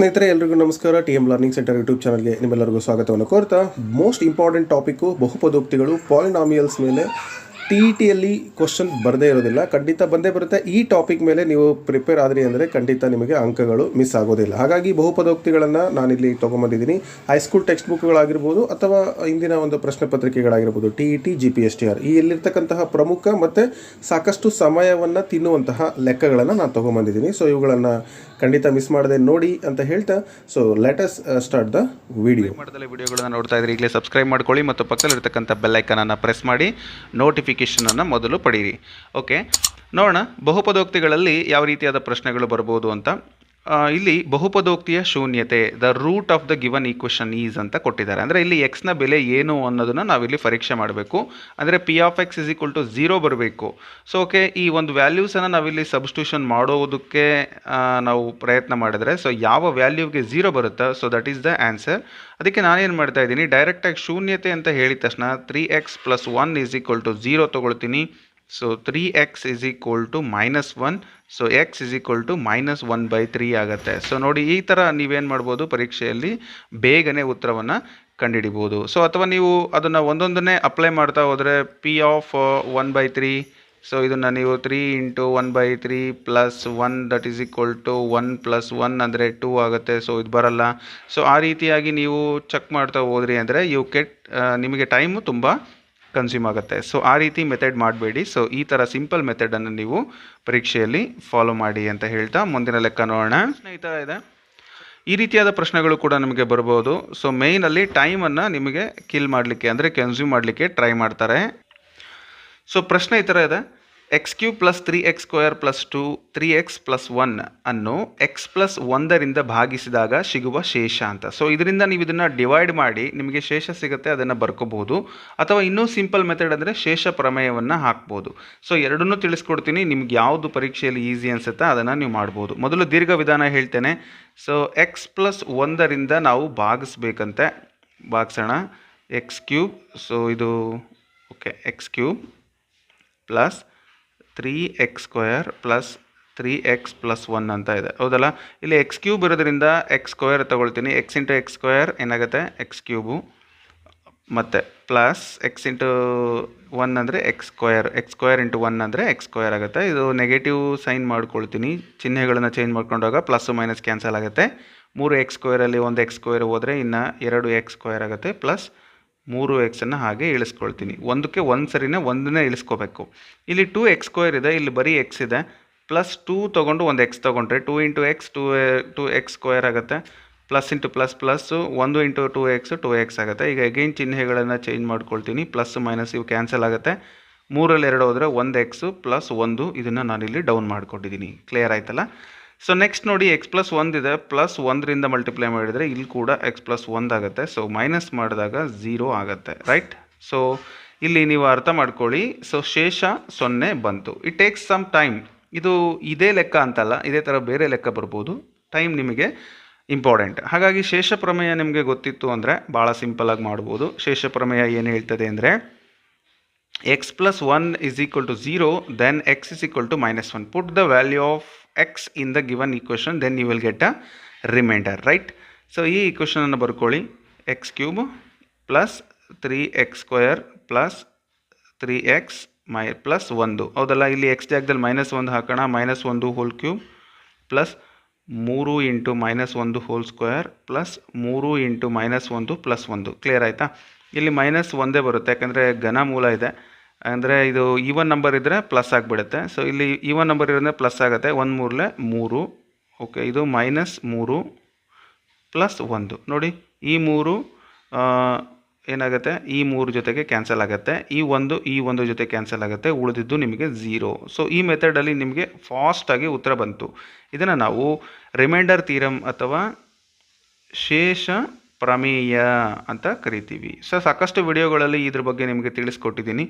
ಸ್ನೇಹಿತರೆ, ಎಲ್ರಿಗೂ ನಮಸ್ಕಾರ. T M learning centre YouTube ಚಾನಲ್ಗೆ ನಿಮ್ಮೆಲ್ಲರಿಗೂ ಸ್ವಾಗತವನ್ನು ಕೋರ್ತಾ ಮೋಸ್ಟ್ ಇಂಪಾರ್ಟೆಂಟ್ ಟಾಪಿಕ್ಕು ಬಹುಪದೋಕ್ತಿಗಳು ಪಾಲಿನಾಮಿಯಲ್ಸ್ ಮೇಲೆ ಟಿ ಇ ಟಿಯಲ್ಲಿ ಕ್ವಶನ್ ಬರದೇ ಇರೋದಿಲ್ಲ. ಖಂಡಿತ ಬಂದೇ ಬರುತ್ತೆ. ಈ ಟಾಪಿಕ್ ಮೇಲೆ ನೀವು ಪ್ರಿಪೇರ್ ಆದ್ರಿ ಅಂದರೆ ಖಂಡಿತ ನಿಮಗೆ ಅಂಕಗಳು ಮಿಸ್ ಆಗೋದಿಲ್ಲ. ಹಾಗಾಗಿ ಬಹುಪದೋಕ್ತಿಗಳನ್ನು ನಾನಿಲ್ಲಿ ತೊಗೊಂಬಂದಿದ್ದೀನಿ. ಹೈಸ್ಕೂಲ್ ಟೆಕ್ಸ್ಟ್ ಬುಕ್ಗಳಾಗಿರ್ಬೋದು ಅಥವಾ ಇಂದಿನ ಒಂದು ಪ್ರಶ್ನೆ ಪತ್ರಿಕೆಗಳಾಗಿರ್ಬೋದು T E T G P S T R ಈ ಇಲ್ಲಿರ್ತಕ್ಕಂತಹ ಪ್ರಮುಖ ಮತ್ತು ಸಾಕಷ್ಟು ಸಮಯವನ್ನು ತಿನ್ನುವಂತಹ ಲೆಕ್ಕಗಳನ್ನು ನಾನು ತೊಗೊಂಬಂದಿದ್ದೀನಿ. ಸೊ ಇವುಗಳನ್ನು ಖಂಡಿತ ಮಿಸ್ ಮಾಡದೆ ನೋಡಿ ಅಂತ ಹೇಳ್ತಾ so let's start the video ವಿಡಿಯೋಗಳನ್ನು ನೋಡ್ತಾ ಇದ್ರೆ ಈಗಲೇ ಸಬ್ಸ್ಕ್ರೈಬ್ ಮಾಡ್ಕೊಳ್ಳಿ ಮತ್ತು ಪಕ್ಕದಲ್ಲಿರ್ತಕ್ಕಂಥ ಬೆಲ್ಲೈಕನನ್ನು ಪ್ರೆಸ್ ಮಾಡಿ ನೋಟಿಫಿಕೇಷನನ್ನು ಮೊದಲು ಪಡೀರಿ. ಓಕೆ ನೋಡೋಣ ಬಹುಪದೋಕ್ತಿಗಳಲ್ಲಿ ಯಾವ ರೀತಿಯಾದ ಪ್ರಶ್ನೆಗಳು ಬರ್ಬೋದು ಅಂತ. ಇಲ್ಲಿ ಬಹುಪದೋಕ್ತಿಯ ಶೂನ್ಯತೆ the root of the given equation is ಅಂತ ಕೊಟ್ಟಿದ್ದಾರೆ. ಅಂದರೆ ಇಲ್ಲಿ ಎಕ್ಸ್ನ ಬೆಲೆ ಏನು ಅನ್ನೋದನ್ನು ನಾವಿಲ್ಲಿ ಪರೀಕ್ಷೆ ಮಾಡಬೇಕು. ಅಂದರೆ P of X is equal to zero ಬರಬೇಕು. ಸೊ ಓಕೆ ಈ ಒಂದು ವ್ಯಾಲ್ಯೂಸನ್ನು ನಾವಿಲ್ಲಿ ಸಬ್ಸ್ಟ್ಯೂಷನ್ ಮಾಡೋದಕ್ಕೆ ನಾವು ಪ್ರಯತ್ನ ಮಾಡಿದ್ರೆ ಸೊ ಯಾವ ವ್ಯಾಲ್ಯೂಗೆ ಝೀರೋ ಬರುತ್ತಾ so that is the answer ಅದಕ್ಕೆ ನಾನೇನು ಮಾಡ್ತಾ ಇದ್ದೀನಿ ಡೈರೆಕ್ಟಾಗಿ ಶೂನ್ಯತೆ ಅಂತ ಹೇಳಿದ ತಕ್ಷಣ three X plus one is equal to zero ತೊಗೊಳ್ತೀನಿ. So three X is equal to minus one so X is equal to minus one by three ಆಗುತ್ತೆ. ಸೊ ನೋಡಿ, ಈ ಥರ ನೀವೇನು ಮಾಡ್ಬೋದು ಪರೀಕ್ಷೆಯಲ್ಲಿ ಬೇಗನೆ ಉತ್ತರವನ್ನು ಕಂಡುಹಿಡಿಬೋದು. ಸೊ ಅಥವಾ ನೀವು ಅದನ್ನು ಒಂದೊಂದನ್ನೇ ಅಪ್ಲೈ ಮಾಡ್ತಾ ಹೋದರೆ P of one by three so ಇದನ್ನು ನೀವು three into one by three plus one that is equal to one plus one ಅಂದರೆ ಟೂ ಆಗುತ್ತೆ. ಸೊ ಇದು ಬರಲ್ಲ. ಸೊ ಆ ರೀತಿಯಾಗಿ ನೀವು ಚೆಕ್ ಮಾಡ್ತಾ ಹೋದ್ರಿ ಅಂದರೆ ಯು ಕೆಟ್ ನಿಮಗೆ ಟೈಮು ತುಂಬ ಕನ್ಸ್ಯೂಮ್ ಆಗುತ್ತೆ. ಸೊ ಆ ರೀತಿ ಮೆಥಡ್ ಮಾಡಬೇಡಿ. ಸೊ ಈ ಥರ ಸಿಂಪಲ್ ಮೆಥಡನ್ನು ನೀವು ಪರೀಕ್ಷೆಯಲ್ಲಿ ಫಾಲೋ ಮಾಡಿ ಅಂತ ಹೇಳ್ತಾ ಮುಂದಿನ ಲೆಕ್ಕ ನೋಡೋಣ. ಈ ಇದೆ. ಈ ರೀತಿಯಾದ ಪ್ರಶ್ನೆಗಳು ಕೂಡ ನಿಮಗೆ ಬರ್ಬೋದು. ಸೊ ಮೇಯ್ನಲ್ಲಿ ಟೈಮನ್ನು ನಿಮಗೆ ಕಿಲ್ ಮಾಡಲಿಕ್ಕೆ ಅಂದರೆ ಕನ್ಸ್ಯೂಮ್ ಮಾಡಲಿಕ್ಕೆ ಟ್ರೈ ಮಾಡ್ತಾರೆ. ಸೊ ಪ್ರಶ್ನೆ ಈ ಥರ ಇದೆ. X cube plus three X square plus two three X plus one ಅನ್ನು ಎಕ್ಸ್ ಪ್ಲಸ್ ಒಂದರಿಂದ ಭಾಗಿಸಿದಾಗ ಸಿಗುವ ಶೇಷ ಅಂತ. ಸೊ ಇದರಿಂದ ನೀವು ಇದನ್ನು ಡಿವೈಡ್ ಮಾಡಿ ನಿಮಗೆ ಶೇಷ ಸಿಗುತ್ತೆ, ಅದನ್ನು ಬರ್ಕೋಬಹುದು. ಅಥವಾ ಇನ್ನೂ ಸಿಂಪಲ್ ಮೆಥಡ್ ಅಂದರೆ ಶೇಷ ಪ್ರಮೇಯವನ್ನು ಹಾಕ್ಬೋದು. ಸೊ ಎರಡನ್ನೂ ತಿಳಿಸ್ಕೊಡ್ತೀನಿ. ನಿಮ್ಗೆ ಯಾವುದು ಪರೀಕ್ಷೆಯಲ್ಲಿ ಈಸಿ ಅನಿಸುತ್ತೆ ಅದನ್ನು ನೀವು ಮಾಡ್ಬೋದು. ಮೊದಲು ದೀರ್ಘ ವಿಧಾನ ಹೇಳ್ತೇನೆ. ಸೊ ಎಕ್ಸ್ ಪ್ಲಸ್ ಒಂದರಿಂದ ನಾವು ಭಾಗಿಸ್ಬೇಕಂತೆ. ಭಾಗಿಸೋಣ. ಎಕ್ಸ್ ಕ್ಯೂಬ್ ಸೊ ಇದು okay X cube plus three X square plus three X plus one ಅಂತ ಇದೆ. ಹೌದಲ್ಲ? ಇಲ್ಲಿ ಎಕ್ಸ್ ಕ್ಯೂಬ್ ಇರೋದ್ರಿಂದ ಎಕ್ಸ್ ಸ್ಕ್ವಯರ್ ತೊಗೊಳ್ತೀನಿ. ಎಕ್ಸ್ ಇಂಟು ಎಕ್ಸ್ ಸ್ಕ್ವಯರ್ ಏನಾಗುತ್ತೆ? ಎಕ್ಸ್ ಕ್ಯೂಬು ಮತ್ತು ಪ್ಲಸ್ ಎಕ್ಸ್ ಇಂಟು ಒನ್ ಅಂದರೆ X square X square into one ಅಂದರೆ ಎಕ್ಸ್ ಸ್ಕ್ವಯರ್ ಆಗುತ್ತೆ. ಇದು ನೆಗೆಟಿವ್ ಸೈನ್ ಮಾಡ್ಕೊಳ್ತೀನಿ. ಚಿಹ್ನೆಗಳನ್ನು ಚೇಂಜ್ ಮಾಡ್ಕೊಂಡಾಗ ಪ್ಲಸ್ ಮೈನಸ್ ಕ್ಯಾನ್ಸಲ್ ಆಗುತ್ತೆ. ಮೂರು ಎಕ್ಸ್ ಸ್ಕ್ವಯರಲ್ಲಿ ಒಂದು ಎಕ್ಸ್ ಸ್ಕ್ವಯರ್ ಹೋದರೆ ಇನ್ನು ಎರಡು ಎಕ್ಸ್ ಸ್ಕ್ವಯರ್ ಆಗುತ್ತೆ. ಪ್ಲಸ್ ಮೂರು ಎಕ್ಸನ್ನು ಹಾಗೆ ಇಳಿಸ್ಕೊಳ್ತೀನಿ. ಒಂದಕ್ಕೆ ಒಂದು ಸರಿನೇ ಒಂದನ್ನೇ ಇಳಿಸ್ಕೋಬೇಕು. ಇಲ್ಲಿ ಟೂ ಎಕ್ಸ್ ಸ್ಕ್ವೇರ್ ಇದೆ, ಇಲ್ಲಿ ಬರೀ ಎಕ್ಸ್ ಇದೆ. ಪ್ಲಸ್ ಟೂ ತೊಗೊಂಡು ಒಂದು ಎಕ್ಸ್ ತೊಗೊಂಡ್ರೆ two into X two two X square ಆಗುತ್ತೆ. ಪ್ಲಸ್ ಇಂಟು ಪ್ಲಸ್ ಪ್ಲಸ್ಸು ಒಂದು into two X two X ಆಗುತ್ತೆ. ಈಗ ಅಗೈನ್ ಚಿಹ್ನೆಗಳನ್ನು ಚೇಂಜ್ ಮಾಡ್ಕೊಳ್ತೀನಿ. ಪ್ಲಸ್ ಮೈನಸ್ ಇವು ಕ್ಯಾನ್ಸಲ್ ಆಗುತ್ತೆ. ಮೂರಲ್ಲಿ ಎರಡು ಹೋದರೆ ಒಂದು ಎಕ್ಸು ಪ್ಲಸ್ ಒಂದು ಇದನ್ನು ನಾನಿಲ್ಲಿ ಡೌನ್ ಮಾಡ್ಕೊಂಡಿದ್ದೀನಿ. ಕ್ಲಿಯರ್ ಆಯ್ತಲ್ಲ? ಸೊ ನೆಕ್ಸ್ಟ್ ನೋಡಿ ಎಕ್ಸ್ ಪ್ಲಸ್ ಒಂದಿದೆ ಪ್ಲಸ್ ಒಂದರಿಂದ ಮಲ್ಟಿಪ್ಲೈ ಮಾಡಿದರೆ ಇಲ್ಲಿ ಕೂಡ ಎಕ್ಸ್ ಪ್ಲಸ್ ಒಂದಾಗುತ್ತೆ ಸೊ ಮೈನಸ್ ಮಾಡಿದಾಗ ಝೀರೋ ಆಗುತ್ತೆ. ರೈಟ್ ಸೊ ಇಲ್ಲಿ ನೀವು ಅರ್ಥ ಮಾಡ್ಕೊಳ್ಳಿ. ಸೊ ಶೇಷ ಸೊನ್ನೆ ಬಂತು. ಇಟ್ ಟೇಕ್ಸ್ ಸಮ್ ಟೈಮ್ ಇದು ಇದೇ ಲೆಕ್ಕ ಅಂತಲ್ಲ. ಇದೇ ಥರ ಬೇರೆ ಲೆಕ್ಕ ಬರ್ಬೋದು. ಟೈಮ್ ನಿಮಗೆ ಇಂಪಾರ್ಟೆಂಟ್ ಹಾಗಾಗಿ ಶೇಷ ಪ್ರಮೇಯ ನಿಮಗೆ ಗೊತ್ತಿತ್ತು ಅಂದರೆ ಭಾಳ ಸಿಂಪಲಾಗಿ ಮಾಡ್ಬೋದು. ಶೇಷ ಪ್ರಮೇಯ ಏನು ಹೇಳ್ತದೆ ಅಂದರೆ x plus 1 is equal to 0 then x is equal to minus 1 put the value of x in the given equation, then you will get a remainder, right? So, ಈ equation ಅನ್ನು ಬರ್ಕೊಳ್ಳಿ. x cube plus 3x square plus 3x ಮೈ plus ಒಂದು. ಹೌದಲ್ಲ? ಇಲ್ಲಿ X ಜಾಗದಲ್ಲಿ minus ಒಂದು ಹಾಕೋಣ. ಮೈನಸ್ ಒಂದು ಹೋಲ್ ಕ್ಯೂಬ್ ಪ್ಲಸ್ ಮೂರು ಇಂಟು ಮೈನಸ್ ಒಂದು ಹೋಲ್ ಸ್ಕ್ವೇರ್ ಪ್ಲಸ್ ಮೂರು ಇಂಟು ಮೈನಸ್ ಒಂದು ಪ್ಲಸ್ ಒಂದು. ಕ್ಲಿಯರ್ ಆಯಿತಾ? ಇಲ್ಲಿ ಮೈನಸ್ ಒಂದೇ ಬರುತ್ತೆ. ಯಾಕಂದರೆ ಘನ ಮೂಲ ಇದೆ. ಅಂದರೆ ಇದು ಈವನ್ ನಂಬರ್ ಇದ್ದರೆ ಪ್ಲಸ್ ಆಗಿಬಿಡುತ್ತೆ. ಸೊ ಇಲ್ಲಿ ಈವನ್ ನಂಬರ್ ಇರೋದ್ರೆ ಪ್ಲಸ್ ಆಗುತ್ತೆ. ಒಂದು ಮೂರಲೆ ಮೂರು. ಓಕೆ ಇದು ಮೈನಸ್ ಮೂರು ಪ್ಲಸ್ ಒಂದು. ನೋಡಿ, ಈ ಮೂರು ಏನಾಗುತ್ತೆ? ಈ ಮೂರು ಜೊತೆಗೆ ಕ್ಯಾನ್ಸಲ್ ಆಗುತ್ತೆ. ಈ ಒಂದು ಈ ಒಂದು ಜೊತೆ ಕ್ಯಾನ್ಸಲ್ ಆಗುತ್ತೆ. ಉಳಿದಿದ್ದು ನಿಮಗೆ ಝೀರೋ ಸೊ ಈ ಮೆಥಡಲ್ಲಿ ನಿಮಗೆ ಫಾಸ್ಟಾಗಿ ಉತ್ತರ ಬಂತು. ಇದನ್ನು ನಾವು ರಿಮೈಂಡರ್ ತೀರಮ್ ಅಥವಾ ಶೇಷ ಪ್ರಮೇಯ ಅಂತ ಕರಿತೀವಿ. ಸರ್ ಸಾಕಷ್ಟು ವಿಡಿಯೋಗಳಲ್ಲಿ ಇದ್ರ ಬಗ್ಗೆ ನಿಮಗೆ ತಿಳಿಸ್ಕೊಟ್ಟಿದ್ದೀನಿ.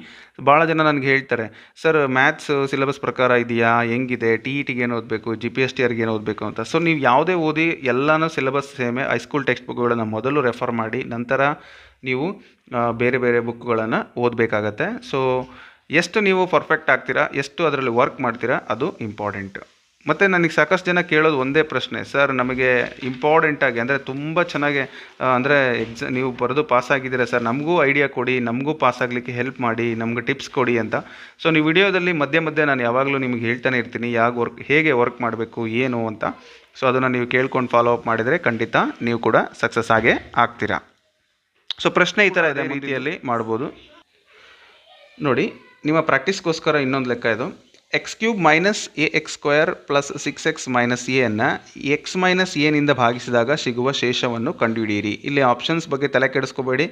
ಭಾಳ ಜನ ನನಗೆ ಹೇಳ್ತಾರೆ, ಸರ್, ಮ್ಯಾಥ್ಸ್ ಸಿಲೆಬಸ್ ಪ್ರಕಾರ ಇದೆಯಾ? ಹೆಂಗಿದೆ? ಟಿ ಇ ಟಿಗೆ ಏನು ಓದಬೇಕು? ಜಿ ಪಿ ಎಸ್ ಟಿ ಆರ್ಗೆ ಏನು ಓದಬೇಕು? ಅಂತ. ಸೊ ನೀವು ಯಾವುದೇ ಓದಿ ಎಲ್ಲನೂ ಸಿಲೆಬಸ್ ಸೇಮೆ ಹೈಸ್ಕೂಲ್ ಟೆಕ್ಸ್ಟ್ ಬುಕ್ಗಳನ್ನು ಮೊದಲು ರೆಫರ್ ಮಾಡಿ, ನಂತರ ನೀವು ಬೇರೆ ಬೇರೆ ಬುಕ್ಗಳನ್ನು ಓದಬೇಕಾಗತ್ತೆ. ಸೊ ಎಷ್ಟು ನೀವು ಪರ್ಫೆಕ್ಟ್ ಆಗ್ತೀರಾ, ಎಷ್ಟು ಅದರಲ್ಲಿ ವರ್ಕ್ ಮಾಡ್ತೀರಾ, ಅದು ಇಂಪಾರ್ಟೆಂಟ್ ಮತ್ತು ನನಗೆ ಸಾಕಷ್ಟು ಜನ ಕೇಳೋದು ಒಂದೇ ಪ್ರಶ್ನೆ. ಸರ್ ನಮಗೆ ಇಂಪಾರ್ಟೆಂಟಾಗಿ ಅಂದರೆ ತುಂಬ ಚೆನ್ನಾಗಿ ಅಂದರೆ ಎಕ್ಸ ನೀವು ಬರೆದು ಪಾಸ್ ಆಗಿದ್ದೀರಾ ಸರ್ ನಮಗೂ ಐಡಿಯಾ ಕೊಡಿ ನಮಗೂ ಪಾಸ್ ಆಗಲಿಕ್ಕೆ ಹೆಲ್ಪ್ ಮಾಡಿ ನಮ್ಗೆ ಟಿಪ್ಸ್ ಕೊಡಿ ಅಂತ. ಸೊ ನೀವು ವಿಡಿಯೋದಲ್ಲಿ ಮಧ್ಯೆ ಮಧ್ಯೆ ನಾನು ಯಾವಾಗಲೂ ನಿಮಗೆ ಹೇಳ್ತಾನೆ ಇರ್ತೀನಿ ಯಾಕೆ ವರ್ಕ್ ಹೇಗೆ ವರ್ಕ್ ಮಾಡಬೇಕು ಏನು ಅಂತ. ಸೊ ಅದನ್ನು ನೀವು ಕೇಳ್ಕೊಂಡು ಫಾಲೋ ಅಪ್ ಮಾಡಿದರೆ ಖಂಡಿತ ನೀವು ಕೂಡ ಸಕ್ಸಸ್ ಆಗೇ ಆಗ್ತೀರಾ. ಸೊ ಪ್ರಶ್ನೆ ಈ ಥರ ಇದೆ ರೀತಿಯಲ್ಲಿ ಮಾಡ್ಬೋದು. ನೋಡಿ ನಿಮ್ಮ ಪ್ರಾಕ್ಟೀಸ್ಗೋಸ್ಕರ ಇನ್ನೊಂದು ಲೆಕ್ಕ ಇದು. X cube minus A X square plus six X minus ಎನ್ನು ಎಕ್ಸ್ ಮೈನಸ್ ಎನಿಂದ ಭಾಗಿಸಿದಾಗ ಸಿಗುವ ಶೇಷವನ್ನು ಕಂಡುಹಿಡಿಯಿರಿ. ಇಲ್ಲಿ ಆಪ್ಷನ್ಸ್ ಬಗ್ಗೆ ತಲೆ ಕೆಡಿಸ್ಕೋಬೇಡಿ.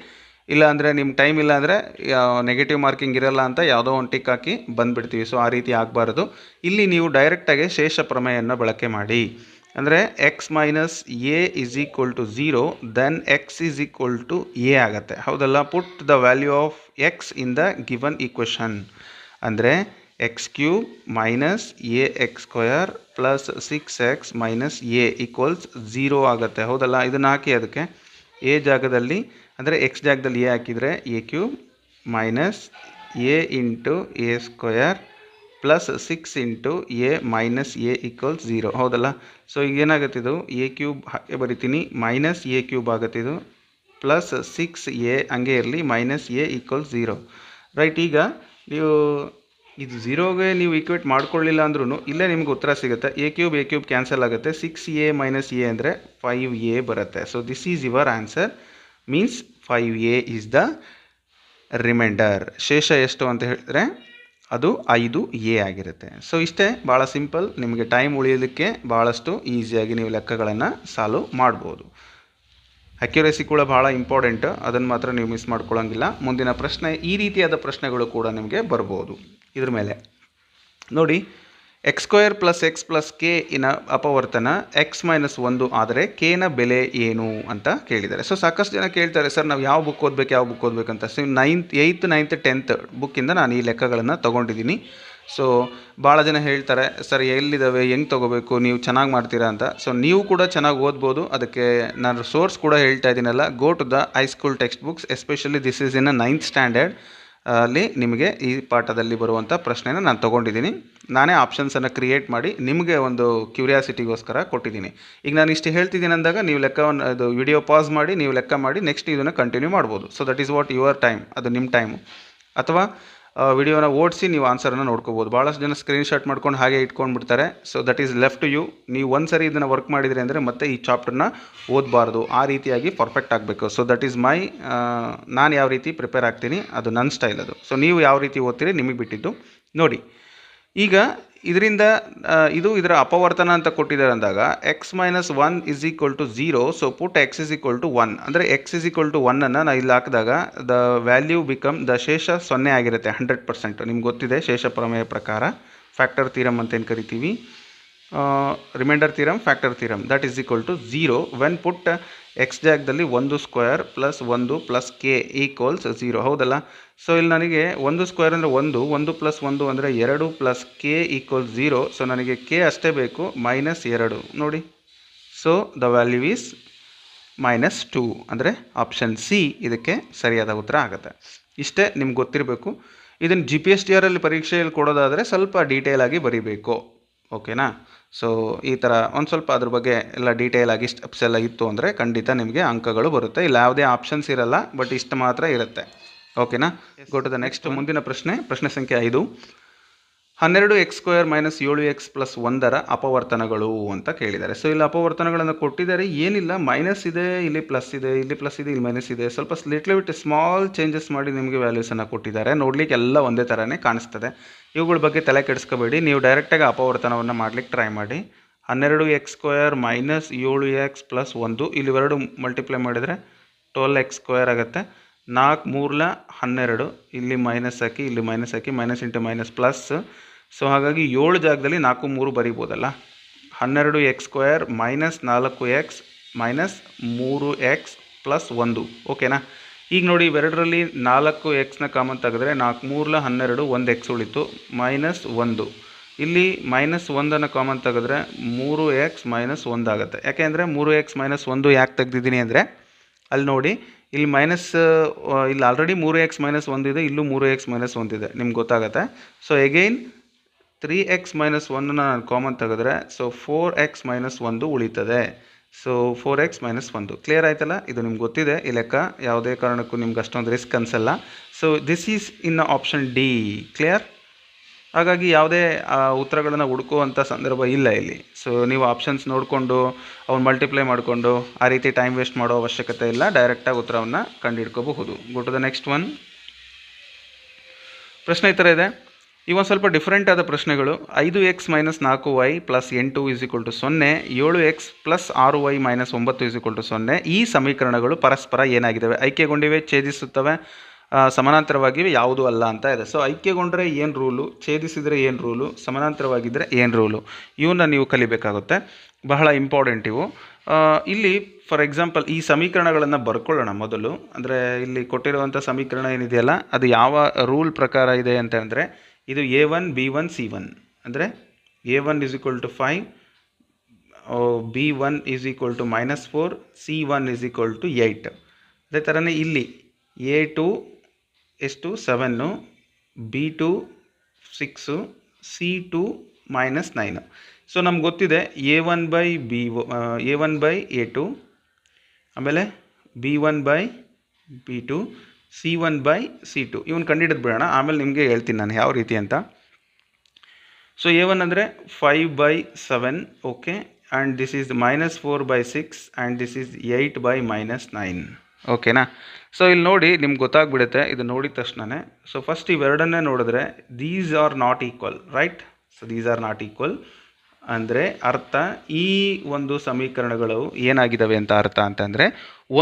ಇಲ್ಲ ಅಂದರೆ ನಿಮ್ಮ ಟೈಮ್ ಇಲ್ಲ ಅಂದರೆ ನೆಗೆಟಿವ್ ಮಾರ್ಕಿಂಗ್ ಇರಲ್ಲ ಅಂತ ಯಾವುದೋ ಒಂದು ಟಿಕ್ ಹಾಕಿ ಬಂದುಬಿಡ್ತೀವಿ. ಸೊ ಆ ರೀತಿ ಆಗಬಾರ್ದು. ಇಲ್ಲಿ ನೀವು ಡೈರೆಕ್ಟಾಗಿ ಶೇಷ ಪ್ರಮೇಯನ್ನು ಬಳಕೆ ಮಾಡಿ. ಅಂದರೆ X minus A is equal to zero then X is equal to A ಆಗುತ್ತೆ. ಹೌದಲ್ಲ? Put the value of X in the given equation ಅಂದರೆ X cube minus A X square plus six X minus A equals zero ಆಗುತ್ತೆ. ಹೌದಲ್ಲ? ಇದನ್ನು ಹಾಕಿ ಅದಕ್ಕೆ A ಜಾಗದಲ್ಲಿ, ಅಂದರೆ X ಜಾಗದಲ್ಲಿ ಎ ಹಾಕಿದರೆ A cube minus A into A square plus six into A minus A equals zero ಹೌದಲ್ಲ? So ಈಗ ಏನಾಗುತ್ತೆ ಇದು? ಎ ಕ್ಯೂಬ್ ಹಾಕಿ ಬರಿತೀನಿ. ಮೈನಸ್ ಎ ಕ್ಯೂಬ್ ಆಗುತ್ತೆ ಇದು. ಪ್ಲಸ್ ಸಿಕ್ಸ್ ಎ ಹಂಗೆ ಇರಲಿ. Minus A equals zero right ಈಗ ನೀವು ಇದು ಝೀರೋಗೆ ನೀವು ಈಕ್ವೇಟ್ ಮಾಡ್ಕೊಳ್ಳಿಲ್ಲ ಅಂದ್ರೂ ಇಲ್ಲೇ ನಿಮ್ಗೆ ಉತ್ತರ ಸಿಗುತ್ತೆ. A cube A cube cancel ಆಗುತ್ತೆ. ಸಿಕ್ಸ್ ಎ ಮೈನಸ್ ಎ ಅಂದರೆ ಫೈವ್ ಎ ಬರುತ್ತೆ. So this is your answer means five A is the remainder ಶೇಷ ಎಷ್ಟು ಅಂತ ಹೇಳಿದ್ರೆ ಅದು ಐದು ಎ ಆಗಿರುತ್ತೆ. ಸೊ ಇಷ್ಟೇ ಭಾಳ ಸಿಂಪಲ್ ನಿಮಗೆ ಟೈಮ್ ಉಳಿಯೋದಕ್ಕೆ ಭಾಳಷ್ಟು ಈಸಿಯಾಗಿ ನೀವು ಲೆಕ್ಕಗಳನ್ನು ಸಾಲ್ವ್ ಮಾಡ್ಬೋದು. ಅಕ್ಯುರೇಸಿ ಕೂಡ ಭಾಳ ಇಂಪಾರ್ಟೆಂಟ್ ಅದನ್ನು ಮಾತ್ರ ನೀವು ಮಿಸ್ ಮಾಡ್ಕೊಳ್ಳೋಂಗಿಲ್ಲ ಮುಂದಿನ ಪ್ರಶ್ನೆ ಈ ರೀತಿಯಾದ ಪ್ರಶ್ನೆಗಳು ಕೂಡ ನಿಮಗೆ ಬರ್ಬೋದು. ಇದ್ರ ಮೇಲೆ. ನೋಡಿ X square plus X plus K ಇನ ಅಪವರ್ತನ ಎಕ್ಸ್ ಮೈನಸ್ ಒಂದು ಆದರೆ ಕೆನ ಬೆಲೆ ಏನು ಅಂತ ಕೇಳಿದ್ದಾರೆ. ಸೊ ಸಾಕಷ್ಟು ಜನ ಕೇಳ್ತಾರೆ, ಸರ್, ನಾವು ಯಾವ ಬುಕ್ ಓದಬೇಕು, ಯಾವ book ಓದಬೇಕಂತ? So ninth eighth ninth tenth ಬುಕ್ಕಿಂದ ನಾನು ಈ ಲೆಕ್ಕಗಳನ್ನು ತೊಗೊಂಡಿದ್ದೀನಿ. ಸೊ ಭಾಳ ಜನ ಹೇಳ್ತಾರೆ, ಸರ್ ಎಲ್ಲಿದ್ದಾವೆ ಹೆಂಗೆ ತೊಗೋಬೇಕು, ನೀವು ಚೆನ್ನಾಗಿ ಮಾಡ್ತೀರಾ ಅಂತ? ಸೊ ನೀವು ಕೂಡ ಚೆನ್ನಾಗಿ ಓದ್ಬೋದು. ಅದಕ್ಕೆ ನಾನು ಸೋರ್ಸ್ ಕೂಡ ಹೇಳ್ತಾ ಇದ್ದೀನಲ್ಲ go to the high school text books especially this is in a ninth standard ಅಲ್ಲಿ ನಿಮಗೆ ಈ ಪಾಠದಲ್ಲಿ ಬರುವಂಥ ಪ್ರಶ್ನೆನ ನಾನು ತೊಗೊಂಡಿದ್ದೀನಿ. ನಾನೇ ಆಪ್ಷನ್ಸನ್ನು ಕ್ರಿಯೇಟ್ ಮಾಡಿ ನಿಮಗೆ ಒಂದು ಕ್ಯೂರಿಯಾಸಿಟಿಗೋಸ್ಕರ ಕೊಟ್ಟಿದ್ದೀನಿ. ಈಗ ನಾನು ಇಷ್ಟು ಹೇಳ್ತಿದ್ದೀನಿ ಅಂದಾಗ ನೀವು ಲೆಕ್ಕವನ್ನು, ಅದು ವಿಡಿಯೋ ಪಾಸ್ ಮಾಡಿ, ನೀವು ಲೆಕ್ಕ ಮಾಡಿ ನೆಕ್ಸ್ಟ್ ಇದನ್ನು ಕಂಟಿನ್ಯೂ ಮಾಡ್ಬೋದು. So that is what your time ಅದು ನಿಮ್ಮ ಟೈಮು ಅಥವಾ ವಿಡಿಯೋನ ಓಡಿಸಿ ನೀವು ಆನ್ಸರನ್ನು ನೋಡ್ಕೋಬೋದು. ಭಾಳಷ್ಟು ಜನ ಸ್ಕ್ರೀನ್ಶಾಟ್ ಮಾಡ್ಕೊಂಡು ಹಾಗೆ ಇಟ್ಕೊಂಡು ಬಿಡ್ತಾರೆ so that is left you ನೀವು ಒಂದು ಸರಿ ಇದನ್ನು ವರ್ಕ್ ಮಾಡಿದರೆ ಅಂದರೆ ಮತ್ತೆ ಈ ಚಾಪ್ಟರ್ನ ಓದಬಾರ್ದು. ಆ ರೀತಿಯಾಗಿ ಪರ್ಫೆಕ್ಟ್ ಆಗಬೇಕು. ಸೊ ದಟ್ ಈಸ್ ಮೈ ನಾನು ಯಾವ ರೀತಿ ಪ್ರಿಪೇರ್ ಆಗ್ತೀನಿ, ಅದು ನನ್ನ ಸ್ಟೈಲ್ ಅದು. ಸೊ ನೀವು ಯಾವ ರೀತಿ ಓದ್ತೀರಿ, ನಿಮಗೆ ಬಿಟ್ಟಿದ್ದು. ನೋಡಿ, ಈಗ ಇದರಿಂದ ಇದು ಇದರ ಅಪವರ್ತನ ಅಂತ ಕೊಟ್ಟಿದ್ದಾರೆ ಅಂದಾಗ X minus one is equal to zero so put X is equal to one ಅಂದರೆ ಎಕ್ಸ್ ಇಸ್ ಈಕ್ವಲ್ ಟು ಒನ್ನನ್ನು ನಾವು ಇಲ್ಲಿ ಹಾಕಿದಾಗ ದ ವ್ಯಾಲ್ಯೂ ಬಿಕಮ್ ದ ಶೇಷ ಸೊನ್ನೆ ಆಗಿರುತ್ತೆ ಹಂಡ್ರೆಡ್ ಪರ್ಸೆಂಟ್ ನಿಮ್ಗೆ ಗೊತ್ತಿದೆ, ಶೇಷ ಪ್ರಮೇಯ ಪ್ರಕಾರ. ಫ್ಯಾಕ್ಟರ್ ಥೀರಮ್ ಅಂತ ಏನು ಕರಿತೀವಿ? Remainder theorem factor theorem that is equal to zero when put X ಜಾಗದಲ್ಲಿ ಒಂದು ಸ್ಕ್ವೇರ್ ಪ್ಲಸ್ ಒಂದು ಪ್ಲಸ್ ಕೆ ಈಕ್ವಲ್ಸ್ ಝೀರೋ ಹೌದಲ್ಲ? ಸೊ ಇಲ್ಲಿ ನನಗೆ ಒಂದು ಸ್ಕ್ವೇರ್ ಅಂದರೆ ಒಂದು ಒಂದು ಪ್ಲಸ್ ಒಂದು ಅಂದರೆ ಎರಡು plus K equals zero so ನನಗೆ ಕೆ ಅಷ್ಟೇ ಬೇಕು ಮೈನಸ್ ಎರಡು. ನೋಡಿ. So the value is minus two ಅಂದರೆ ಆಪ್ಷನ್ ಸಿ ಇದಕ್ಕೆ ಸರಿಯಾದ ಉತ್ತರ ಆಗುತ್ತೆ. ಇಷ್ಟೇ ನಿಮ್ಗೆ ಗೊತ್ತಿರಬೇಕು. ಇದನ್ನು ಜಿ ಪಿ ಎಸ್ ಟಿ ಆರಲ್ಲಿ ಪರೀಕ್ಷೆಯಲ್ಲಿ ಕೊಡೋದಾದರೆ ಸ್ವಲ್ಪ ಡೀಟೇಲ್ ಆಗಿ ಬರೀಬೇಕು. ಓಕೆನಾ? ಸೊ ಈ ಥರ ಒಂದು ಸ್ವಲ್ಪ ಅದ್ರ ಬಗ್ಗೆ ಎಲ್ಲ ಡೀಟೇಲ್ ಆಗಿ ಸ್ಟೆಪ್ಸ್ ಎಲ್ಲ ಇತ್ತು ಅಂದರೆ ಖಂಡಿತ ನಿಮಗೆ ಅಂಕಗಳು ಬರುತ್ತೆ. ಇಲ್ಲ ಯಾವುದೇ ಆಪ್ಷನ್ಸ್ ಇರಲ್ಲ ಬಟ್ ಇಷ್ಟು ಮಾತ್ರ ಇರುತ್ತೆ. ಓಕೆನಾ? ಗೋ ಟು ದ ನೆಕ್ಸ್ಟ್ ಮುಂದಿನ ಪ್ರಶ್ನೆ. ಪ್ರಶ್ನೆ ಸಂಖ್ಯೆ ಐದು. ಹನ್ನೆರಡು ಎಕ್ಸ್ ಸ್ಕ್ವೇರ್ ಮೈನಸ್ ಏಳು ಎಕ್ಸ್ ಪ್ಲಸ್ ಒಂದರ ಅಪವರ್ತನಗಳು ಅಂತ ಕೇಳಿದ್ದಾರೆ. ಸೊ ಇಲ್ಲಿ ಅಪವರ್ತನಗಳನ್ನು ಕೊಟ್ಟಿದ್ದಾರೆ. ಏನಿಲ್ಲ, ಮೈನಸ್ ಇದೆ, ಇಲ್ಲಿ ಪ್ಲಸ್ ಇದೆ, ಇಲ್ಲಿ ಪ್ಲಸ್ ಇದೆ, ಇಲ್ಲಿ ಮೈನಸ್ ಇದೆ. ಸ್ವಲ್ಪ ಲಿಟ್ಲ್ ಬಿಟ್ ಸ್ಮಾಲ್ ಚೇಂಜಸ್ ಮಾಡಿ ನಿಮಗೆ ವ್ಯಾಲ್ಯೂಸನ್ನು ಕೊಟ್ಟಿದ್ದಾರೆ. ನೋಡ್ಲಿಕ್ಕೆ ಎಲ್ಲ ಒಂದೇ ಥರನೇ ಕಾಣಿಸ್ತದೆ. ಇವುಗಳ ಬಗ್ಗೆ ತಲೆ ಕೆಡಿಸ್ಕೋಬೇಡಿ. ನೀವು ಡೈರೆಕ್ಟಾಗಿ ಅಪವರ್ತನವನ್ನು ಮಾಡ್ಲಿಕ್ಕೆ ಟ್ರೈ ಮಾಡಿ. ಹನ್ನೆರಡು ಎಕ್ಸ್ ಸ್ಕ್ವೇರ್ ಮೈನಸ್ ಏಳು ಎಕ್ಸ್ ಪ್ಲಸ್ ಒಂದು, ಇಲ್ಲಿವೆರಡು ಮಲ್ಟಿಪ್ಲೈ ಮಾಡಿದರೆ ಟ್ವೆಲ್ ಎಕ್ಸ್ ಸ್ಕ್ವೇರ್ ಆಗುತ್ತೆ. ನಾಲ್ಕು ಮೂರ್ಲ ಹನ್ನೆರಡು, ಇಲ್ಲಿ ಮೈನಸ್ ಹಾಕಿ ಇಲ್ಲಿ ಮೈನಸ್ ಹಾಕಿ minus into minus plus so ಹಾಗಾಗಿ ಏಳು ಜಾಗದಲ್ಲಿ ನಾಲ್ಕು ಮೂರು ಬರಿಬೋದಲ್ಲ? ಹನ್ನೆರಡು ಎಕ್ಸ್ ಸ್ಕ್ವೇರ್ ಮೈನಸ್ ನಾಲ್ಕು ಎಕ್ಸ್ ಮೈನಸ್ ಮೂರು ಎಕ್ಸ್ ಪ್ಲಸ್ ಒಂದು. ಓಕೆನಾ? ಈಗ ನೋಡಿ, ಇವೆರಡರಲ್ಲಿ ನಾಲ್ಕು ಎಕ್ಸ್ನ ಕಾಮನ್ ತೆಗೆದ್ರೆ ನಾಲ್ಕು ಮೂರಲ ಹನ್ನೆರಡು ಒಂದು ಎಕ್ಸ್ ಉಳಿತು, ಮೈನಸ್ ಒಂದು. ಇಲ್ಲಿ ಮೈನಸ್ ಒಂದನ್ನು ಕಾಮನ್ ತೆಗೆದ್ರೆ ಮೂರು ಎಕ್ಸ್ ಮೈನಸ್ ಒಂದು ಆಗುತ್ತೆ. ಯಾಕೆಂದರೆ ಮೂರು ಎಕ್ಸ್ ಮೈನಸ್ ಒಂದು ಯಾಕೆ ತೆಗ್ದಿದ್ದೀನಿ ಅಂದರೆ, ಅಲ್ಲಿ ನೋಡಿ, ಇಲ್ಲಿ ಮೈನಸ್, ಇಲ್ಲಿ ಆಲ್ರೆಡಿ ಮೂರು ಎಕ್ಸ್ ಮೈನಸ್ ಒಂದಿದೆ ಇಲ್ಲೂ ಮೂರು ಎಕ್ಸ್ ಮೈನಸ್ ಒಂದಿದೆ ನಿಮ್ಗೆ ಗೊತ್ತಾಗುತ್ತೆ? So again three x minus ಒನ್ನ ನಾನು ಕಾಮನ್ ತೆಗೆದ್ರೆ ಸೊ ಫೋರ್ ಎಕ್ಸ್ ಮೈನಸ್ ಒಂದು ಉಳಿತದೆ. ಸೊ ಫೋರ್ ಎಕ್ಸ್ ಮೈನಸ್ ಒಂದು. ಕ್ಲಿಯರ್ ಆಯ್ತಲ್ಲ? ಇದು ನಿಮ್ಗೆ ಗೊತ್ತಿದೆ. ಈ ಲೆಕ್ಕ ಯಾವುದೇ ಕಾರಣಕ್ಕೂ ನಿಮ್ಗೆ ಅಷ್ಟೊಂದು ರಿಸ್ಕ್ ಅನಿಸಲ್ಲ. So this is in option D clear ಹಾಗಾಗಿ ಯಾವುದೇ ಉತ್ತರಗಳನ್ನು ಹುಡುಕುವಂಥ ಸಂದರ್ಭ ಇಲ್ಲ ಇಲ್ಲಿ. ಸೊ ನೀವು ಆಪ್ಷನ್ಸ್ ನೋಡಿಕೊಂಡು, ಅವ್ನು ಮಲ್ಟಿಪ್ಲೈ ಮಾಡಿಕೊಂಡು, ಆ ರೀತಿ ಟೈಮ್ ವೇಸ್ಟ್ ಮಾಡೋ ಅವಶ್ಯಕತೆ ಇಲ್ಲ. ಡೈರೆಕ್ಟಾಗಿ ಉತ್ತರವನ್ನು ಕಂಡುಹಿಡ್ಕೋಬಹುದು. Go to the next one ಪ್ರಶ್ನೆ ಈ ಥರ ಇದೆ. ಇವೊಂದು ಸ್ವಲ್ಪ ಡಿಫ್ರೆಂಟ್ ಆದ ಪ್ರಶ್ನೆಗಳು. ಐದು ಎಕ್ಸ್ ಮೈನಸ್ ನಾಲ್ಕು ವೈ ಪ್ಲಸ್ ಎಂಟು ಇಸ್ ಈಕ್ವಲ್ ಟು ಸೊನ್ನೆ. ಏಳು ಎಕ್ಸ್ ಪ್ಲಸ್ ಆರು ವೈ ಮೈನಸ್ ಒಂಬತ್ತು ಇಸ್ ಈಕ್ವಲ್ ಟು ಸೊನ್ನೆ. ಈ ಸಮೀಕರಣಗಳು ಪರಸ್ಪರ ಏನಾಗಿದ್ದಾವೆ? ಐಕ್ಯಗೊಂಡಿವೆ, ಛೇದಿಸುತ್ತವೆ ಸಮಾನಾಂತರವಾಗಿವೆ, ಯಾವುದೂ ಅಲ್ಲ ಅಂತ ಇದೆ. ಸೊ ಐಕ್ಯಗೊಂಡ್ರೆ ಏನು ರೂಲು ಛೇದಿಸಿದರೆ ಏನು ರೂಲು ಸಮಾನಾಂತರವಾಗಿದ್ದರೆ ಏನು ರೂಲು ಇವನ್ನ ನೀವು ಕಲಿಬೇಕಾಗುತ್ತೆ. ಬಹಳ ಇಂಪಾರ್ಟೆಂಟ್ ಇವು. ಇಲ್ಲಿ ಫಾರ್ ಎಕ್ಸಾಂಪಲ್ ಈ ಸಮೀಕರಣಗಳನ್ನು ಬರ್ಕೊಳ್ಳೋಣ ಮೊದಲು. ಅಂದರೆ, ಇಲ್ಲಿ ಕೊಟ್ಟಿರುವಂಥ ಸಮೀಕರಣ ಏನಿದೆಯಲ್ಲ? ಅದು ಯಾವ ರೂಲ್ ಪ್ರಕಾರ ಇದೆ ಅಂತ ಅಂದರೆ ಇದು A one B one C one ಅಂದರೆ A one is equal to five B one is equal to minus four C one is equal to eight ಅದೇ ಥರನೇ ಇಲ್ಲಿ ಎ ಟು ಎಷ್ಟು seven B two six C two minus nine so ನಮ್ಗೆ ಗೊತ್ತಿದೆ A one by B A one by A two ಆಮೇಲೆ B one by B two C one by C two ಇವನ್ ಕಂಡಿಡಿದು ಬಿಡೋಣ. ಆಮೇಲೆ ನಿಮಗೆ ಹೇಳ್ತೀನಿ ನಾನು ಯಾವ ರೀತಿ ಅಂತ. ಸೊ ಎ ಒನ್ ಅಂದರೆ five by seven okay and this is minus four by six and this is eight by minus nine ಓಕೆನಾ ಸೊ ಇಲ್ಲಿ ನೋಡಿ ನಿಮ್ಗೆ ಗೊತ್ತಾಗ್ಬಿಡುತ್ತೆ. ಇದು ನೋಡಿದ ತಕ್ಷಣವೇ ಸೊ ಫಸ್ಟ್ ಇವೆರಡನ್ನೇ ನೋಡಿದ್ರೆ these are not equal right so these are not equal ಅಂದರೆ ಅರ್ಥ, ಈ ಒಂದು ಸಮೀಕರಣಗಳು ಏನಾಗಿದ್ದಾವೆ ಅಂತ ಅರ್ಥ ಅಂತಂದರೆ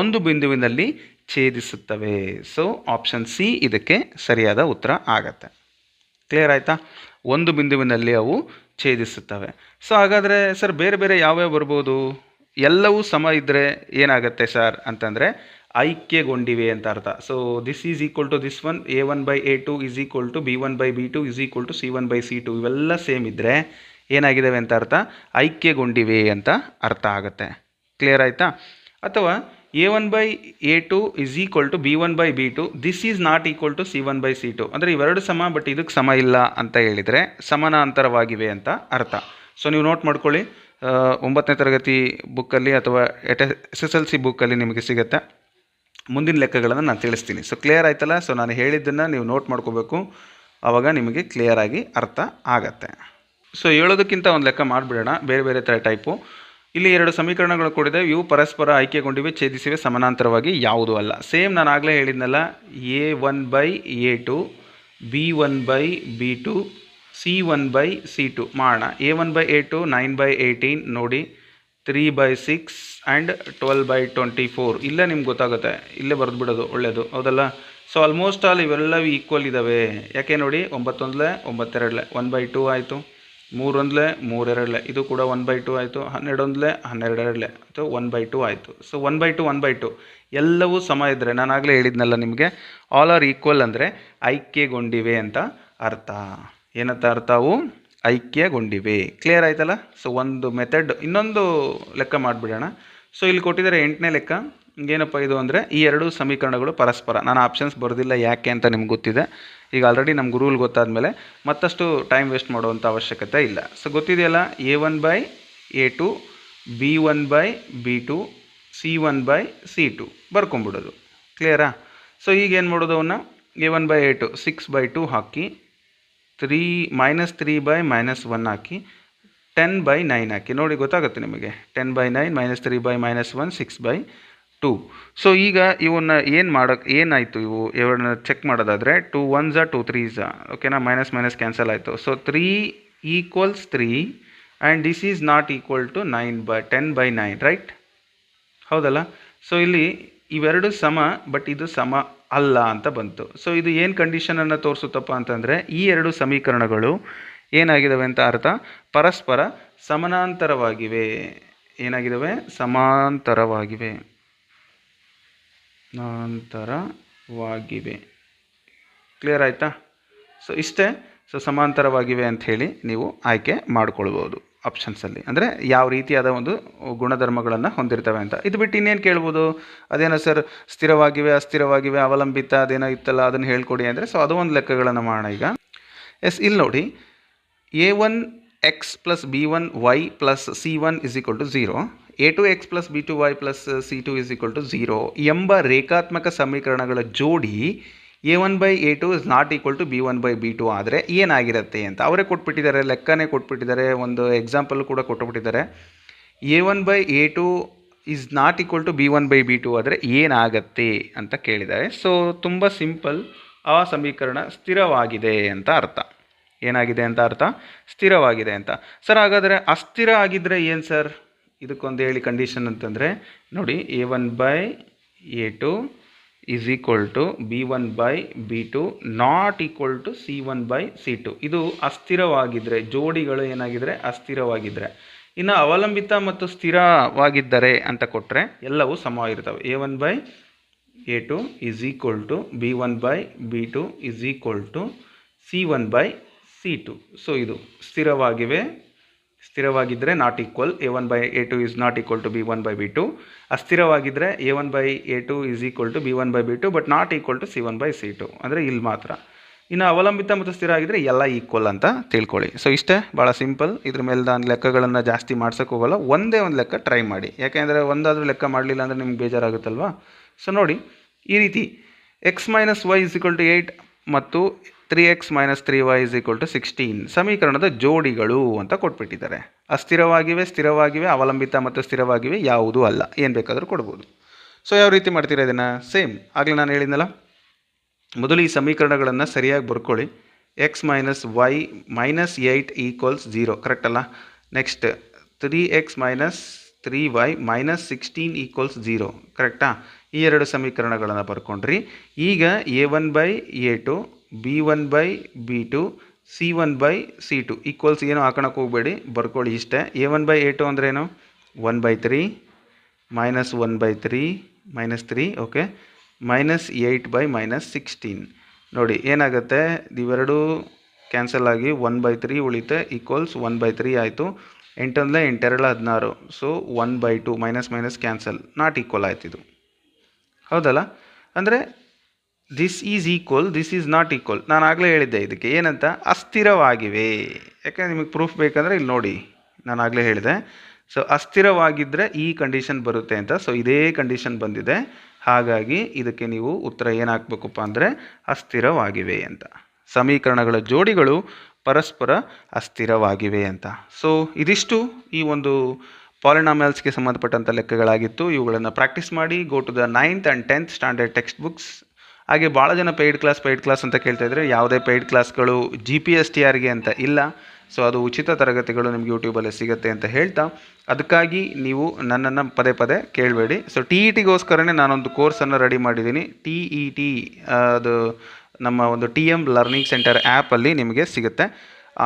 ಒಂದು ಬಿಂದುವಿನಲ್ಲಿ ಛೇದಿಸುತ್ತವೆ. ಸೊ ಆಪ್ಷನ್ ಸಿ ಇದಕ್ಕೆ ಸರಿಯಾದ ಉತ್ತರ ಆಗತ್ತೆ. ಕ್ಲಿಯರ್ ಆಯಿತಾ? ಒಂದು ಬಿಂದುವಿನಲ್ಲಿ ಅವು ಛೇದಿಸುತ್ತವೆ. ಸೊ ಹಾಗಾದರೆ ಸರ್ ಬೇರೆ ಬೇರೆ ಯಾವ್ಯಾವ ಬರ್ಬೋದು? ಎಲ್ಲವೂ ಸಮ ಇದ್ದರೆ ಏನಾಗುತ್ತೆ ಸರ್ ಅಂತಂದರೆ ಐಕ್ಯಗೊಂಡಿವೆ ಅಂತ ಅರ್ಥ. So this is equal to this one A one by A two is equal to B one by B two is equal to C one by C two ಇವೆಲ್ಲ ಸೇಮ್ ಇದ್ದರೆ ಏನಾಗಿದ್ದಾವೆ ಅಂತ ಅರ್ಥ, ಐಕ್ಯಗೊಂಡಿವೆ ಅಂತ ಅರ್ಥ ಆಗುತ್ತೆ. ಕ್ಲಿಯರ್ ಆಯಿತಾ? ಅಥವಾ A one by A two is equal to B one by B two this is not equal to C one by C two ಅಂದರೆ ಇವೆರಡು ಸಮ ಬಟ್ ಇದಕ್ಕೆ ಸಮ ಇಲ್ಲ ಅಂತ ಹೇಳಿದರೆ ಸಮಾನಾಂತರವಾಗಿವೆ ಅಂತ ಅರ್ಥ. ಸೊ ನೀವು ನೋಟ್ ಮಾಡ್ಕೊಳ್ಳಿ. ಒಂಬತ್ತನೇ ತರಗತಿ ಬುಕ್ಕಲ್ಲಿ ಅಥವಾ ಎಟ್ ಎಸ್ ಎಸ್ ಎಲ್ ಸಿ ಬುಕ್ಕಲ್ಲಿ ನಿಮಗೆ ಸಿಗುತ್ತೆ. ಮುಂದಿನ ಲೆಕ್ಕಗಳನ್ನು ನಾನು ತಿಳಿಸ್ತೀನಿ. ಸೊ ಕ್ಲಿಯರ್ ಆಯ್ತಲ್ಲ? ಸೊ ನಾನು ಹೇಳಿದ್ದನ್ನು ನೀವು ನೋಟ್ ಮಾಡ್ಕೋಬೇಕು. ಆವಾಗ ನಿಮಗೆ ಕ್ಲಿಯರ್ ಆಗಿ ಅರ್ಥ ಆಗತ್ತೆ. ಸೊ ಹೇಳೋದಕ್ಕಿಂತ ಒಂದು ಲೆಕ್ಕ ಮಾಡಿಬಿಡೋಣ. ಬೇರೆ ಬೇರೆ ಥರ ಟೈಪು ಇಲ್ಲಿ ಎರಡು ಸಮೀಕರಣಗಳು ಕೂಡಿದೆ. ಇವು ಪರಸ್ಪರ ಆಯ್ಕೆಗೊಂಡಿವೆ, ಛೇದಿಸಿವೆ, ಸಮಾನಾಂತರವಾಗಿ ಯಾವುದೂ ಅಲ್ಲ. ಸೇಮ್ ನಾನು ಆಗಲೇ ಹೇಳಿದ್ನಲ್ಲ A one by A two B one by B two C one by C two ಮಾಡೋಣ. A one by A two nine by eighteen ನೋಡಿ. Three by six and twelve by twenty four ಇಲ್ಲೇ ನಿಮ್ಗೆ ಗೊತ್ತಾಗುತ್ತೆ. ಇಲ್ಲೇ ಬರೆದು ಬಿಡೋದು ಒಳ್ಳೆಯದು ಹೌದಲ್ಲ? ಸೊ ಆಲ್ಮೋಸ್ಟ್ ಆಲ್ ಇವೆಲ್ಲವೂ ಈಕ್ವಲ್ ಇದ್ದಾವೆ. ಯಾಕೆ ನೋಡಿ? ಒಂಬತ್ತೊಂದಲೇ, ಒಂಬತ್ತೆರಡಲೆ ಒನ್ ಬೈ ಟೂ ಆಯಿತು. ಮೂರೊಂದಲೇ, ಮೂರೆರಡಲೆ. ಇದು ಕೂಡ ಒನ್ ಬೈ ಟು ಆಯಿತು. ಹನ್ನೆರಡೊಂದ್ಲೆ, ಹನ್ನೆರಡೆರಡಲೆ. ಅಥವಾ ಒನ್ ಬೈ ಟು ಆಯಿತು. So, one by two, one by two. ಎಲ್ಲವೂ ಸಮ ಇದ್ದರೆ ನಾನು ಆಗಲೇ ಹೇಳಿದ್ನಲ್ಲ ನಿಮಗೆ ಆಲ್ ಆರ್ ಈಕ್ವಲ್ ಅಂದರೆ ಐಕ್ಯಗೊಂಡಿವೆ ಅಂತ ಅರ್ಥ. ಏನಂತ ಅರ್ಥ ಅವು? ಐಕ್ಯಗೊಂಡಿವೆ. ಕ್ಲಿಯರ್ ಆಯ್ತಲ್ಲ? ಸೊ ಒಂದು ಮೆಥಡ್ ಇನ್ನೊಂದು ಲೆಕ್ಕ ಮಾಡಿಬಿಡೋಣ. ಸೊ ಇಲ್ಲಿ ಕೊಟ್ಟಿದ್ದಾರೆ ಎಂಟನೇ ಲೆಕ್ಕ. ಏನಪ್ಪ ಇದು ಅಂದರೆ ಈ ಎರಡು ಸಮೀಕರಣಗಳು ಪರಸ್ಪರ. ನಾನು ಆಪ್ಷನ್ಸ್ ಬರೋದಿಲ್ಲ ಯಾಕೆ ಅಂತ ನಿಮ್ಗೆ ಗೊತ್ತಿದೆ. ಈಗ ಆಲ್ರೆಡಿ ನಮ್ಗೆ ರೂಲ್ ಗೊತ್ತಾದಮೇಲೆ ಮತ್ತಷ್ಟು ಟೈಮ್ ವೇಸ್ಟ್ ಮಾಡುವಂಥ ಅವಶ್ಯಕತೆ ಇಲ್ಲ. So ಗೊತ್ತಿದೆಯಲ್ಲ? A one by A two B one by B two C one by C two ಬರ್ಕೊಂಬಿಡೋದು ಕ್ಲಿಯರಾ ಸೊ ಈಗ ಏನು ಮಾಡೋದು ಅವನ್ನ? A one by A six by two hockey three minus three by minus one hockey ten by nine ಹಾಕಿ. ನೋಡಿ ಗೊತ್ತಾಗುತ್ತೆ ನಿಮಗೆ. Ten by nine minus three by minus one six by two so ಈಗ ಇವನ್ನ ಏನು ಮಾಡೋಕ್ಕೆ ಏನಾಯಿತು ಇವು? ಇವನ್ನ ಚೆಕ್ ಮಾಡೋದಾದರೆ ಟೂ ಒನ್ ಝಾ ಟು ತ್ರೀ ಓಕೆನಾ ಮೈನಸ್ ಮೈನಸ್ ಕ್ಯಾನ್ಸಲ್ ಆಯಿತು. So three equals three and this is not equal to nine by ten by nine right ಹೌದಲ್ಲ? ಸೊ ಇಲ್ಲಿ ಇವೆರಡು ಸಮ ಬಟ್ ಇದು ಸಮ ಅಲ್ಲ ಅಂತ ಬಂತು. ಸೊ ಇದು ಏನು ಕಂಡೀಷನನ್ನು ತೋರಿಸುತ್ತಪ್ಪ ಅಂತಂದರೆ ಈ ಎರಡು ಸಮೀಕರಣಗಳು ಏನಾಗಿದ್ದಾವೆ ಅಂತ ಅರ್ಥ? ಪರಸ್ಪರ ಸಮಾನಾಂತರವಾಗಿವೆ. ಏನಾಗಿದ್ದಾವೆ ಸಮಾಂತರವಾಗಿವೆ ಸಮಾಂತರವಾಗಿವೆ ಕ್ಲಿಯರ್ ಆಯಿತಾ? ಸೊ ಇಷ್ಟೇ. ಸೊ ಸಮಾಂತರವಾಗಿವೆ ಅಂತ ಹೇಳಿ ನೀವು ಆಯ್ಕೆ ಮಾಡ್ಕೊಳ್ಬೋದು ಆಪ್ಷನ್ಸಲ್ಲಿ. ಅಂದರೆ ಯಾವ ರೀತಿಯಾದ ಒಂದು ಗುಣಧರ್ಮಗಳನ್ನು ಹೊಂದಿರ್ತವೆ ಅಂತ. ಇದು ಬಿಟ್ಟು ಇನ್ನೇನು ಕೇಳ್ಬೋದು? ಅದೇನೋ ಸರ್, ಸ್ಥಿರವಾಗಿವೆ, ಅಸ್ಥಿರವಾಗಿವೆ, ಅವಲಂಬಿತ, ಅದೇನೋ ಇತ್ತಲ್ಲ, ಅದನ್ನು ಹೇಳ್ಕೊಡಿ ಅಂದರೆ ಸೊ ಅದು ಒಂದು ಲೆಕ್ಕಗಳನ್ನು ಮಾಡೋಣ ಈಗ. ಎಸ್ ಇಲ್ಲಿ ನೋಡಿ. A one x plus B one y plus C one is equal to zero A two x plus B two y plus C two is equal to zero ಎಂಬ ರೇಖಾತ್ಮಕ ಸಮೀಕರಣಗಳ ಜೋಡಿ A one by A two is not equal to B one by B two ಆದರೆ ಏನಾಗಿರುತ್ತೆ ಅಂತ ಅವರೇ ಕೊಟ್ಬಿಟ್ಟಿದ್ದಾರೆ, ಲೆಕ್ಕನೇ ಕೊಟ್ಬಿಟ್ಟಿದ್ದಾರೆ, ಒಂದು ಎಕ್ಸಾಂಪಲ್ ಕೂಡ ಕೊಟ್ಟುಬಿಟ್ಟಿದ್ದಾರೆ A one by A two is not equal to B one by B two ಆದರೆ ಏನಾಗತ್ತೆ ಅಂತ ಕೇಳಿದ್ದಾರೆ. ಸೊ ತುಂಬ ಸಿಂಪಲ್ ಆ ಸಮೀಕರಣ ಸ್ಥಿರವಾಗಿದೆ ಅಂತ ಅರ್ಥ. ಏನಾಗಿದೆ ಅಂತ ಅರ್ಥ? ಸ್ಥಿರವಾಗಿದೆ ಅಂತ. ಸರ್, ಹಾಗಾದರೆ ಅಸ್ಥಿರ ಆಗಿದ್ದರೆ ಏನು ಸರ್? ಇದಕ್ಕೊಂದು ಹೇಳಿ ಕಂಡೀಷನ್ ಅಂತಂದರೆ, ನೋಡಿ A one by A two is equal to B one by B two not equal to C one by C two ಇದು ಅಸ್ಥಿರವಾಗಿದ್ದರೆ ಜೋಡಿಗಳು ಏನಾಗಿದ್ದರೆ ಅಸ್ಥಿರವಾಗಿದ್ದರೆ ಇನ್ನು ಅವಲಂಬಿತ ಮತ್ತು ಸ್ಥಿರವಾಗಿದ್ದರೆ ಅಂತ ಕೊಟ್ಟರೆ ಎಲ್ಲವೂ ಸಮವಾಗಿರ್ತವೆ A one by A two is equal to B one by B two is equal to C one by C two so ಇದು ಸ್ಥಿರವಾಗಿವೆ. ಸ್ಥಿರವಾಗಿದ್ದರೆ not equal A one by A two is not equal to B one by B two ಅಸ್ಥಿರವಾಗಿದ್ದರೆ A one by A two is equal to B one by B two but not equal to C one by C two ಅಂದರೆ ಇಲ್ಲಿ ಮಾತ್ರ. ಇನ್ನು ಅವಲಂಬಿತ ಮತ್ತು ಸ್ಥಿರ ಆಗಿದ್ದರೆ ಎಲ್ಲ equal ಅಂತ ತಿಳ್ಕೊಳ್ಳಿ. ಸೊ ಇಷ್ಟೇ ಭಾಳ ಸಿಂಪಲ್ ಇದ್ರ ಮೇಲೆ ನಾನು ಲೆಕ್ಕಗಳನ್ನು ಜಾಸ್ತಿ ಮಾಡ್ಸೋಕ್ಕೆ ಹೋಗಲ್ಲ. ಒಂದೇ ಒಂದು ಲೆಕ್ಕ ಟ್ರೈ ಮಾಡಿ. ಯಾಕೆಂದರೆ ಒಂದಾದರೂ ಲೆಕ್ಕ ಮಾಡಲಿಲ್ಲ ಅಂದರೆ ನಿಮ್ಗೆ ಬೇಜಾರಾಗುತ್ತಲ್ವಾ? ಸೊ ನೋಡಿ ಈ ರೀತಿ x minus y is equal to eight ಮತ್ತು three x minus three y is equal to sixteen ಸಮೀಕರಣದ ಜೋಡಿಗಳು ಅಂತ ಕೊಟ್ಬಿಟ್ಟಿದ್ದಾರೆ. ಅಸ್ಥಿರವಾಗಿವೆ, ಸ್ಥಿರವಾಗಿವೆ, ಅವಲಂಬಿತ ಮತ್ತು ಸ್ಥಿರವಾಗಿವೆ ಯಾವುದೂ ಅಲ್ಲ. ಏನು ಬೇಕಾದರೂ ಕೊಡ್ಬೋದು. ಸೊ ಯಾವ ರೀತಿ ಮಾಡ್ತೀರಾ ಇದನ್ನು? ಸೇಮ್ ಆಗಲೇ ನಾನು ಹೇಳಿದ್ನಲ್ಲ? ಮೊದಲು ಈ ಸಮೀಕರಣಗಳನ್ನು ಸರಿಯಾಗಿ ಬರ್ಕೊಳ್ಳಿ. X minus y minus eight equals zero correct ಅಲ್ಲ? Next three x minus three y minus sixteen equals zero ಕರೆಕ್ಟಾ ಈ ಎರಡು ಸಮೀಕರಣಗಳನ್ನು ಬರ್ಕೊಂಡ್ರಿ. ಈಗ A one by A two B one by B two, C one by C two. Equals ಏನು ಹಾಕೋಣಕ್ಕೆ ಹೋಗಬೇಡಿ, ಬರ್ಕೊಳ್ಳಿ ಇಷ್ಟೇ. A one by A two ಅಂದ್ರೇನು one by three, minus one by three, minus three, okay. Minus eight by minus sixteen. ನೋಡಿ, ಏನಾಗುತ್ತೆ? ಇವೆರಡು cancel ಆಗಿ ಒನ್ ಬೈ ತ್ರೀ ಉಳಿತೆ ಈಕ್ವಲ್ಸ್ ಒನ್ ಬೈ ತ್ರೀ ಆಯಿತು. ಎಂಟಂದರೆ ಎಂಟೆರಡು ಹದಿನಾರು. So one by two minus minus cancel. Not equal ಆಯ್ತಿದು ಹೌದಲ್ಲ? ಅಂದರೆ this is equal this is not equal ನಾನು ಆಗಲೇ ಹೇಳಿದ್ದೆ ಇದಕ್ಕೆ. ಏನಂತ? ಅಸ್ಥಿರವಾಗಿವೆ. ಯಾಕಂದ್ರೆ ನಿಮಗೆ ಪ್ರೂಫ್ ಬೇಕಂದರೆ ಇಲ್ಲಿ ನೋಡಿ. ನಾನು ಆಗಲೇ ಹೇಳಿದೆ. ಸೊ ಅಸ್ಥಿರವಾಗಿದ್ದರೆ ಈ ಕಂಡೀಷನ್ ಬರುತ್ತೆ ಅಂತ. ಸೊ ಇದೇ ಕಂಡೀಷನ್ ಬಂದಿದೆ. ಹಾಗಾಗಿ ಇದಕ್ಕೆ ನೀವು ಉತ್ತರ ಏನು ಹಾಕ್ಬೇಕಪ್ಪ ಅಂದರೆ ಅಸ್ಥಿರವಾಗಿವೆ ಅಂತ. ಸಮೀಕರಣಗಳ ಜೋಡಿಗಳು ಪರಸ್ಪರ ಅಸ್ಥಿರವಾಗಿವೆ ಅಂತ. ಸೊ ಇದಿಷ್ಟು ಈ ಒಂದು ಪಾಲಿನಾಮಲ್ಸ್ಗೆ ಸಂಬಂಧಪಟ್ಟಂಥ ಲೆಕ್ಕಗಳಾಗಿತ್ತು. ಇವುಗಳನ್ನು ಪ್ರಾಕ್ಟೀಸ್ ಮಾಡಿ go to the ninth and tenth standard text books ಹಾಗೆ ಭಾಳ ಜನ ಪೇಯ್ಡ್ ಕ್ಲಾಸ್ ಪೇಯ್ಡ್ ಕ್ಲಾಸ್ ಅಂತ ಕೇಳ್ತಾ ಇದ್ದಾರೆ ಯಾವುದೇ ಪೇಯ್ಡ್ ಕ್ಲಾಸ್ಗಳು ಜಿ ಪಿ ಎಸ್ ಟಿ ಆರ್ಗೆ ಅಂತ ಇಲ್ಲ. ಸೊ ಅದು ಉಚಿತ ತರಗತಿಗಳು ನಿಮ್ಗೆ ಯೂಟ್ಯೂಬಲ್ಲಿ ಸಿಗುತ್ತೆ ಅಂತ ಹೇಳ್ತಾ. ಅದಕ್ಕಾಗಿ ನೀವು ನನ್ನನ್ನು ಪದೇ ಪದೇ ಕೇಳಬೇಡಿ. ಸೊ ಟಿ ಇ ಟಿಗೋಸ್ಕರನೇ ನಾನೊಂದು ಕೋರ್ಸನ್ನು ರೆಡಿ ಮಾಡಿದ್ದೀನಿ. ಟಿ ಇ ಟಿ ಅದು ನಮ್ಮ ಒಂದು ಟಿ ಎಂ ಲರ್ನಿಂಗ್ ಸೆಂಟರ್ ಆ್ಯಪಲ್ಲಿ ನಿಮಗೆ ಸಿಗುತ್ತೆ.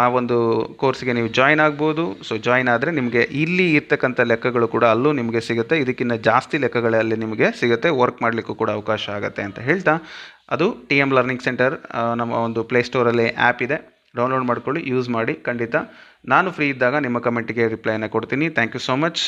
ಆ ಒಂದು ಕೋರ್ಸ್ಗೆ ನೀವು ಜಾಯ್ನ್ ಆಗ್ಬೋದು. ಸೊ ಜಾಯ್ನ್ ಆದರೆ ನಿಮಗೆ ಇಲ್ಲಿ ಇರ್ತಕ್ಕಂಥ ಲೆಕ್ಕಗಳು ಕೂಡ ಅಲ್ಲೂ ನಿಮಗೆ ಸಿಗುತ್ತೆ. ಇದಕ್ಕಿಂತ ಜಾಸ್ತಿ ಲೆಕ್ಕಗಳೇ ಅಲ್ಲಿ ನಿಮಗೆ ಸಿಗುತ್ತೆ. ವರ್ಕ್ ಮಾಡಲಿಕ್ಕೂ ಕೂಡ ಅವಕಾಶ ಆಗುತ್ತೆ ಅಂತ ಹೇಳ್ತಾ ಅದು ಟಿ ಎಂ ಲರ್ನಿಂಗ್ ಸೆಂಟರ್ ನಮ್ಮ ಒಂದು ಪ್ಲೇಸ್ಟೋರಲ್ಲಿ ಆ್ಯಪ್ ಇದೆ. ಡೌನ್ಲೋಡ್ ಮಾಡ್ಕೊಳ್ಳಿ ಯೂಸ್ ಮಾಡಿ, ಖಂಡಿತ. ನಾನು ಫ್ರೀ ಇದ್ದಾಗ ನಿಮ್ಮ ಕಮೆಂಟಿಗೆ ರಿಪ್ಲೈನ ಕೊಡ್ತೀನಿ. Thank you so much